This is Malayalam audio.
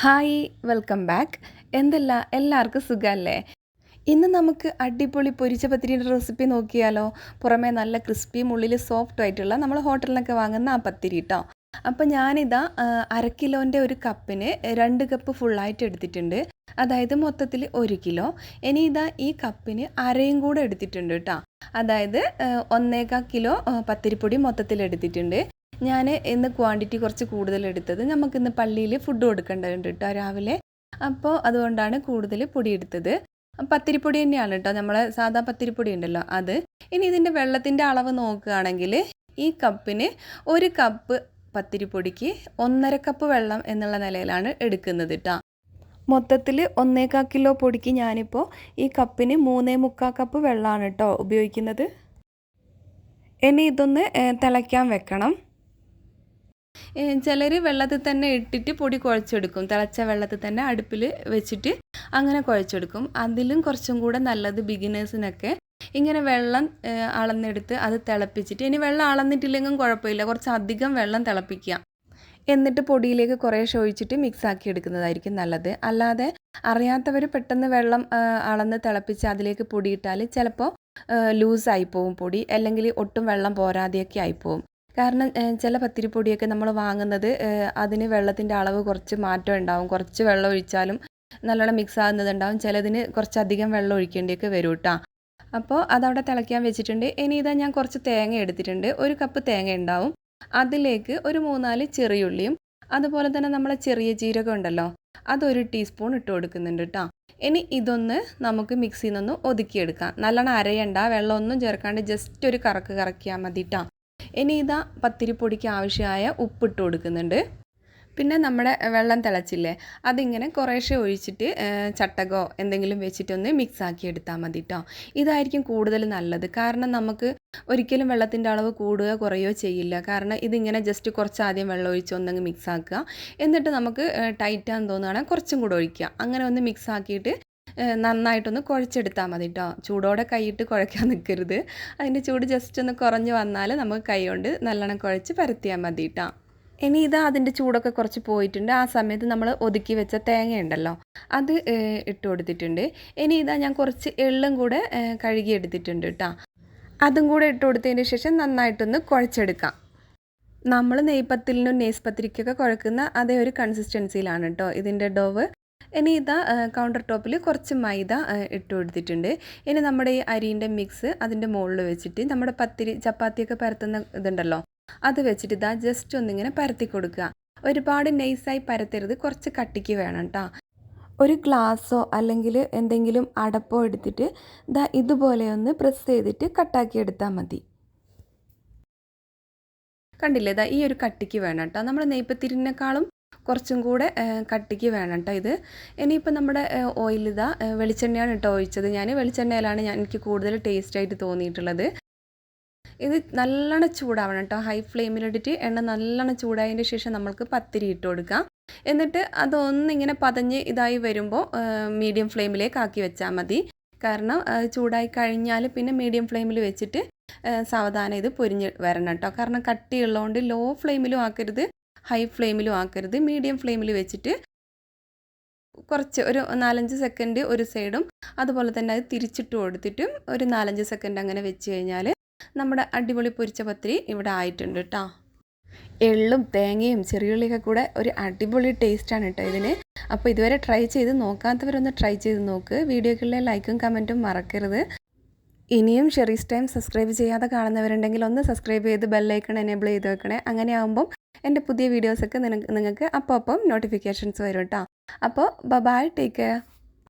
Hi welcome back. എന്തല്ല? എല്ലാവർക്കും സുഖമല്ലേ ഇന്ന് നമുക്ക് അടിപൊളി പൊരിച്ച പത്തിരിയുടെ റെസിപ്പി നോക്കിയാലോ? പുറമേ നല്ല ക്രിസ്പിയും ഉള്ളിൽ സോഫ്റ്റ് ആയിട്ടുള്ള നമ്മൾ ഹോട്ടലിലൊക്കെ വാങ്ങുന്ന ആ പത്തിരി കേട്ടോ അപ്പോൾ ഞാനിതാ അരക്കിലോന്റെ അര കിലോന്റെ ഒരു കപ്പിന് രണ്ട് കപ്പ് ഫുള്ളായിട്ട് എടുത്തിട്ടുണ്ട്. അതായത് മൊത്തത്തിൽ ഒരു കിലോ. ഇനി ഇതാ ഈ കപ്പിന് അരയും കൂടെ എടുത്തിട്ടുണ്ട് കേട്ടോ അതായത് ഒന്നേകാൽ കിലോ പത്തിരിപ്പൊടി മൊത്തത്തിൽ എടുത്തിട്ടുണ്ട്. ഞാൻ ഇന്ന് ക്വാണ്ടിറ്റി കുറച്ച് കൂടുതൽ എടുത്തത് നമുക്കിന്ന് പള്ളിയിൽ ഫുഡ് കൊടുക്കേണ്ടതുണ്ട് കേട്ടോ രാവിലെ. അപ്പോൾ അതുകൊണ്ടാണ് കൂടുതൽ പൊടി എടുത്തത്. പത്തിരിപ്പൊടി തന്നെയാണ് കേട്ടോ നമ്മൾ സാധാ പത്തിരിപ്പൊടി ഉണ്ടല്ലോ അത്. ഇനി ഇതിന്റെ വെള്ളത്തിന്റെ അളവ് നോക്കുകയാണെങ്കിൽ ഈ കപ്പിന് ഒരു കപ്പ് പത്തിരിപ്പൊടിക്ക് ഒന്നര കപ്പ് വെള്ളം എന്നുള്ള നിലയിലാണ് എടുക്കുന്നത് കേട്ടോ മൊത്തത്തിൽ ഒന്നേകാൽ കിലോ പൊടിക്ക് ഞാനിപ്പോൾ ഈ കപ്പിന് മൂന്നേ മുക്കാൽ കപ്പ് വെള്ളമാണ് കേട്ടോ ഉപയോഗിക്കുന്നത്. ഇനി ഇതൊന്ന് തിളയ്ക്കാൻ വെക്കണം. ചിലർ വെള്ളത്തിൽ തന്നെ ഇട്ടിട്ട് പൊടി കുഴച്ചെടുക്കും. തിളച്ച വെള്ളത്തിൽ തന്നെ അടുപ്പിൽ വെച്ചിട്ട് അങ്ങനെ കുഴച്ചെടുക്കും. അതിലും കുറച്ചും കൂടെ നല്ലത് ബിഗിനേഴ്സിനൊക്കെ ഇങ്ങനെ വെള്ളം അളന്നെടുത്ത് അത് തിളപ്പിച്ചിട്ട് ഇനി വെള്ളം അളന്നിട്ടില്ലെങ്കിലും കുഴപ്പമില്ല. കുറച്ച് അധികം വെള്ളം തിളപ്പിക്കുക. എന്നിട്ട് പൊടിയിലേക്ക് കുറേശ്ശെ ഒഴിച്ചിട്ട് മിക്സ് ആക്കി എടുക്കുന്നതായിരിക്കും നല്ലത്. അല്ലാതെ അറിയാത്തവർ പെട്ടെന്ന് വെള്ളം അളന്ന് തിളപ്പിച്ച് അതിലേക്ക് പൊടിയിട്ടാൽ ചിലപ്പോൾ ലൂസായി പോവും പൊടി. അല്ലെങ്കിൽ ഒട്ടും വെള്ളം പോരാതെയൊക്കെ ആയിപ്പോവും കാരണം ചില പത്തിരിപ്പൊടിയൊക്കെ നമ്മൾ വാങ്ങുന്നത് അതിന് വെള്ളത്തിന്റെ അളവ് കുറച്ച് മാറ്റം ഉണ്ടാവും. കുറച്ച് വെള്ളം ഒഴിച്ചാലും നല്ലോണം മിക്സ് ആകുന്നതുണ്ടാവും ചിലതിന് കുറച്ചധികം വെള്ളം ഒഴിക്കേണ്ടിയൊക്കെ വരും കേട്ടോ അപ്പോൾ അതവിടെ തിളയ്ക്കാൻ വെച്ചിട്ടുണ്ട്. ഇനി ഇതാ ഞാൻ കുറച്ച് തേങ്ങ എടുത്തിട്ടുണ്ട്. ഒരു കപ്പ് തേങ്ങ ഉണ്ടാവും. അതിലേക്ക് ഒരു മൂന്നാൽ ചെറിയുള്ളിയും അതുപോലെ തന്നെ നമ്മളെ ചെറിയ ജീരകം ഉണ്ടല്ലോ അതൊരു ടീസ്പൂൺ ഇട്ട് കൊടുക്കുന്നുണ്ട് കേട്ടോ ഇനി ഇതൊന്ന് നമുക്ക് മിക്സിയിൽ നിന്നൊന്ന് ഒതുക്കിയെടുക്കാം. നല്ലോണം അരയണ്ട വെള്ളമൊന്നും ചേർക്കാണ്ട് ജസ്റ്റ് ഒരു കറക്ക് കറക്കിയാൽ മതി കേട്ടോ ഇനി ഇതാ പത്തിരിപ്പൊടിക്ക് ആവശ്യമായ ഉപ്പിട്ട് കൊടുക്കുന്നുണ്ട്. പിന്നെ നമ്മുടെ വെള്ളം തിളച്ചില്ലേ അതിങ്ങനെ കുറേശ്ശെ ഒഴിച്ചിട്ട് ചട്ടകോ എന്തെങ്കിലും വെച്ചിട്ടൊന്ന് മിക്സ് ആക്കി എടുത്താൽ മതി കേട്ടോ ഇതായിരിക്കും കൂടുതൽ നല്ലത്. കാരണം നമുക്ക് ഒരിക്കലും വെള്ളത്തിന്റെ അളവ് കൂടുക കുറയോ ചെയ്യില്ല. കാരണം ഇതിങ്ങനെ ജസ്റ്റ് കുറച്ച് ആദ്യം വെള്ളം ഒഴിച്ച് ഒന്നങ്ങ് മിക്സ് ആക്കുക. എന്നിട്ട് നമുക്ക് ടൈറ്റാന്ന് തോന്നുകയാണെങ്കിൽ കുറച്ചും കൂടെ ഒഴിക്കുക. അങ്ങനെ ഒന്ന് മിക്സ് ആക്കിയിട്ട് നന്നായിട്ടൊന്ന് കുഴച്ചെടുത്താൽ മതി കേട്ടോ ചൂടോടെ കൈയിട്ട് കുഴക്കാൻ നിൽക്കരുത് അതിന്റെ ചൂട് ജസ്റ്റ് ഒന്ന് കുറഞ്ഞ് വന്നാൽ നമുക്ക് കൈ കൊണ്ട് നല്ലോണം കുഴച്ച് പരത്തിയാൽ മതി കേട്ടോ ഇനി ഇതാ അതിന്റെ ചൂടൊക്കെ കുറച്ച് പോയിട്ടുണ്ട്. ആ സമയത്ത് നമ്മൾ ഒതുക്കി വെച്ച തേങ്ങ ഉണ്ടല്ലോ അത് ഇട്ട് കൊടുത്തിട്ടുണ്ട്. ഇനി ഇതാ ഞാൻ കുറച്ച് എള്ളും കൂടെ കഴുകിയെടുത്തിട്ടുണ്ട് കേട്ടോ അതും കൂടെ ഇട്ട് കൊടുത്തതിന് ശേഷം നന്നായിട്ടൊന്ന് കുഴച്ചെടുക്കാം. നമ്മൾ നെയ്പത്തിലിനും നെയ്സ് പത്തിരിക്കൊക്കെ കുഴക്കുന്ന അതേ ഒരു കൺസിസ്റ്റൻസിയിലാണ് കേട്ടോ ഇതിന്റെ ഡോവ് ഇനി ഇതാ കൗണ്ടർ ടോപ്പിൽ കുറച്ച് മൈദ ഇട്ട് കൊടുത്തിട്ടുണ്ട്. ഇനി നമ്മുടെ ഈ അരിന്റെ മിക്സ് അതിന്റെ മുകളിൽ വെച്ചിട്ട് നമ്മുടെ പത്തിരി ചപ്പാത്തിയൊക്കെ പരത്തുന്ന ഇതുണ്ടല്ലോ അത് വെച്ചിട്ട് ഇതാ ജസ്റ്റ് ഒന്നിങ്ങനെ പരത്തി കൊടുക്കുക. ഒരുപാട് നൈസായി പരത്തരുത് കുറച്ച് കട്ടിക്ക് വേണം കേട്ടോ ഒരു ഗ്ലാസ്സോ അല്ലെങ്കിൽ എന്തെങ്കിലും അടപ്പോ എടുത്തിട്ട് ഇതാ ഇതുപോലെ ഒന്ന് പ്രസ് ചെയ്തിട്ട് കട്ടാക്കി എടുത്താൽ മതി. കണ്ടില്ലേ ഇതാ ഈ ഒരു കട്ടിക്ക് വേണം കേട്ടോ നമ്മൾ നെയ്പ്പത്തിരിനേക്കാളും കുറച്ചും കൂടെ കട്ടിക്ക് വേണം കേട്ടോ ഇത്. ഇനിയിപ്പോൾ നമ്മുടെ ആ, വെളിച്ചെണ്ണയാണ് കേട്ടോ ഒഴിച്ചത്. ഞാൻ വെളിച്ചെണ്ണയിലാണ് ഞാൻ എനിക്ക് കൂടുതൽ ടേസ്റ്റ് ആയിട്ട് തോന്നിയിട്ടുള്ളത്. ഇത് നല്ലോണം ചൂടാവണം കേട്ടോ ഹൈ ഫ്ലെയിമിലിട്ടിട്ട് എണ്ണ നല്ലോണം ചൂടായതിന്റെ ശേഷം നമ്മൾക്ക് പത്തിരി ഇട്ട് കൊടുക്കാം. എന്നിട്ട് അതൊന്നിങ്ങനെ പതഞ്ഞ് ഇതായി വരുമ്പോൾ മീഡിയം ഫ്ലെയിമിലേക്ക് ആക്കി വെച്ചാൽ മതി. കാരണം ചൂടായി കഴിഞ്ഞാൽ പിന്നെ മീഡിയം ഫ്ലെയിമിൽ വെച്ചിട്ട് സാവധാനം ഇത് പൊരിഞ്ഞ് വരണം കേട്ടോ കാരണം കട്ടിയുള്ളതുകൊണ്ട് ലോ ഫ്ലെയിമിലും ആക്കരുത്. ഹൈ ഫ്ലെയിമിലും ആക്കരുത്. മീഡിയം ഫ്ലെയിമിൽ വെച്ചിട്ട് കുറച്ച് ഒരു നാലഞ്ച് സെക്കൻഡ് ഒരു സൈഡും അതുപോലെ തന്നെ അത് തിരിച്ചിട്ട് കൊടുത്തിട്ടും ഒരു നാലഞ്ച് സെക്കൻഡ് അങ്ങനെ വെച്ച് കഴിഞ്ഞാൽ നമ്മുടെ അടിപൊളി പൊരിച്ച പത്തിരി ഇവിടെ ആയിട്ടുണ്ട് കേട്ടോ എള്ളും തേങ്ങയും ചെറിയുള്ളിയൊക്കെ കൂടെ ഒരു അടിപൊളി ടേസ്റ്റാണ് കേട്ടോ ഇതിന്. അപ്പോൾ ഇതുവരെ ട്രൈ ചെയ്ത് നോക്കാത്തവരൊന്ന് ട്രൈ ചെയ്ത് നോക്ക്. വീഡിയോക്കുള്ള ലൈക്കും കമന്റും മറക്കരുത്. ഇനിയും ഷെറീസ് ടൈം സബ്സ്ക്രൈബ് ചെയ്യാതെ കാണുന്നവരുണ്ടെങ്കിൽ ഒന്ന് സബ്സ്ക്രൈബ് ചെയ്ത് ബെല്ലൈക്കൺ എനേബിൾ ചെയ്ത് വെക്കണേ. അങ്ങനെ ആകുമ്പം എന്റെ പുതിയ വീഡിയോസൊക്കെ നിങ്ങൾക്ക് നിങ്ങൾക്ക് അപ്പം അപ്പം നോട്ടിഫിക്കേഷൻസ് വരും കേട്ടോ അപ്പോൾ ബൈ ടേക്ക് കെയർ